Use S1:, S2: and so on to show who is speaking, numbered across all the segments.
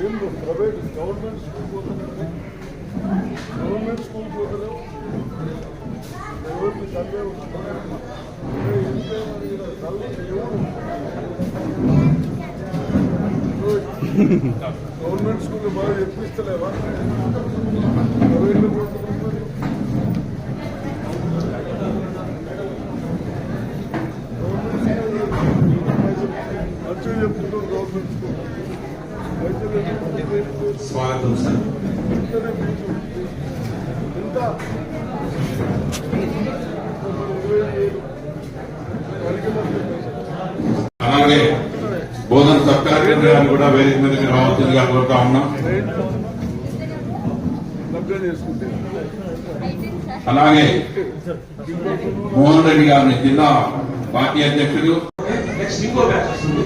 S1: ఏం నువ్వు private government school పోతున్నావు గవర్నమెంట్ స్కూల్ పోతున్నావు ఎవరికి చదివే గవర్నమెంట్ స్కూల్ బాగా చెప్పిస్తలేవా ప్రైవేట్ పోతున్నావు మరి మంచిగా చెప్తున్నావు గవర్నమెంట్ స్కూల్ అయితే
S2: స్వాగతం సార్.
S3: అలాగే బోధన సబ్ కలెక్టర్ కూడా వేదిక మీదకి రావాల్సిందిగా కోరుతా ఉన్నాం. అలాగే మోహన్ రెడ్డి గారిని జిల్లా పార్టీ అధ్యక్షుడు
S4: నెక్స్ట్ ఇంకో బ్యాచ్ వస్తుంది.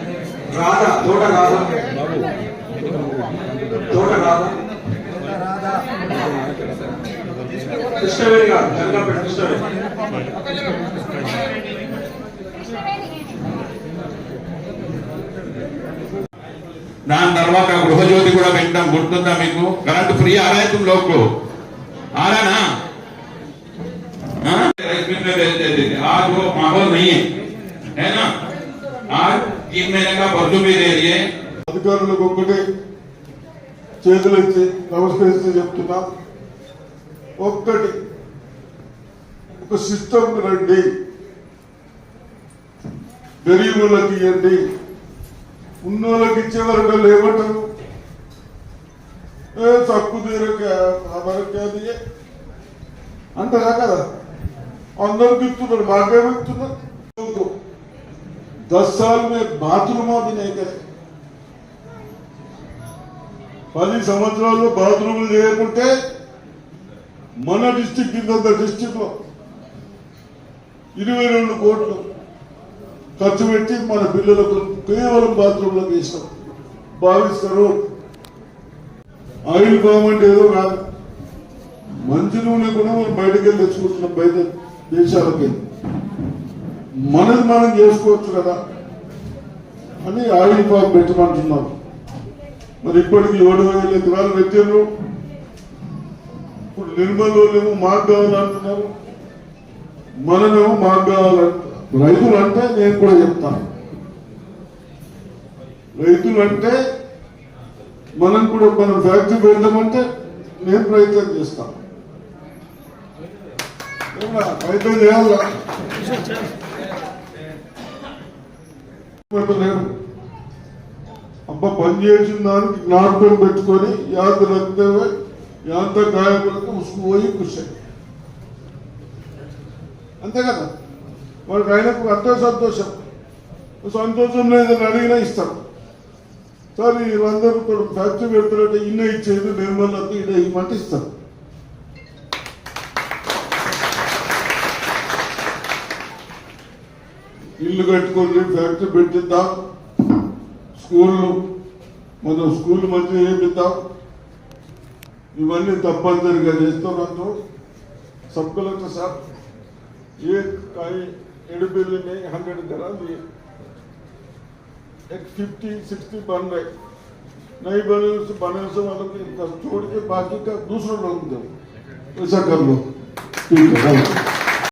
S5: రాధా తోట రాధా తోట రాధా కృష్ణవేణి గారు జనగాపేట కృష్ణవేణి
S3: దాని తర్వాత గృహజ్యోతి కూడా పెట్టడం గుర్తుందా మీకు కరెంట్ ఫ్రీ आ रहा है तुम लोग को आ रहा ना हाँ? इसमें में भेज देते थे आज वो माहौल नहीं है है ना आज దీనిమీదంగా బళ్ళు మీరు
S1: అధికారులకు ఒక్కటే చేతులు ఇచ్చి నమస్కరిస్తూ చెప్తున్నా. ఒక్కటి ఒక సిస్టమ్ రండి. గరీబులకు ఇవ్వండి. ఉన్నోళ్ళకి ఇచ్చే వరకు లేమంటారు ఏ తక్కువ తీరక అది అంటారా కదా? అందరికి ఇస్తున్నారు? दस साल में बाथरूम भी नहीं करे పది సంవత్సరాల్లో బాత్రూములు చేయకుంటే మన డిస్టిక్ కింద డిస్టిక్ లో ఇరవై రెండు కోట్లు ఖర్చు పెట్టి మన పిల్లలకు కేవలం బాత్రూంలకు ఇస్తాం భావిస్తారు ఆయిల్ బామ్ అంటే ఏదో కాదు మంచి నూనె కూడా మనం బయటకు వెళ్ళి తెచ్చుకుంటున్నాం బయట దేశాలకి వెళ్ళి. మనది మనం చేసుకోవచ్చు కదా. అని ఆయిల్ పాక్ పెట్టమంటున్నాం మరి ఇప్పటికి ఏడు వేల ఎకరాలు పెట్టారు ఇప్పుడు నిర్మల్లోనేమో మాకు కావాలంటున్నారు మనమేమో మాకు కావాలంటున్నారు రైతులు అంటే నేను కూడా చెప్తాను. రైతులు అంటే మనం కూడా మనం ఫ్యాక్టరీ పెడదామంటే నేను ప్రయత్నం చేస్తాను. ప్రయత్నం చేయాలి? పెట్టలేరు అబ్బ పని చేసిన దానికి జ్ఞాపకం పెట్టుకొని యాద రక్తమే యాంత గాయకులకు ఉసుకుపోయి కృషి అంతే కదా? వాళ్ళకి ఆయనకు అంతే సంతోషం. సంతోషం లేదని అడిగినా ఇస్తాం. సార్ వీళ్ళందరూ కూడా ఫ్యాక్టరీ పెడతారంటే ఇన్న ఇచ్చేది నిర్మలకు ఇడ ఇవ్వమంటే ఇస్తాం. ఇల్లు కట్టుకొని ఫ్యాక్టరీ పెట్టిద్దాం స్కూళ్ళు మనం స్కూల్ మంచిగా చేపిద్దాం ఇవన్నీ తప్పనిసరిగా చేస్తున్నందుకు సబ్ కలెక్టర్ సార్ ఏ కాయ एडबिल में हंड्रेड करा दिए एक फिफ्टी सिक्सटी बन रहे नहीं बने तो बने से वालों के छोड़ के बाकी का दूसरों लोग दो ऐसा कर लो ठीक है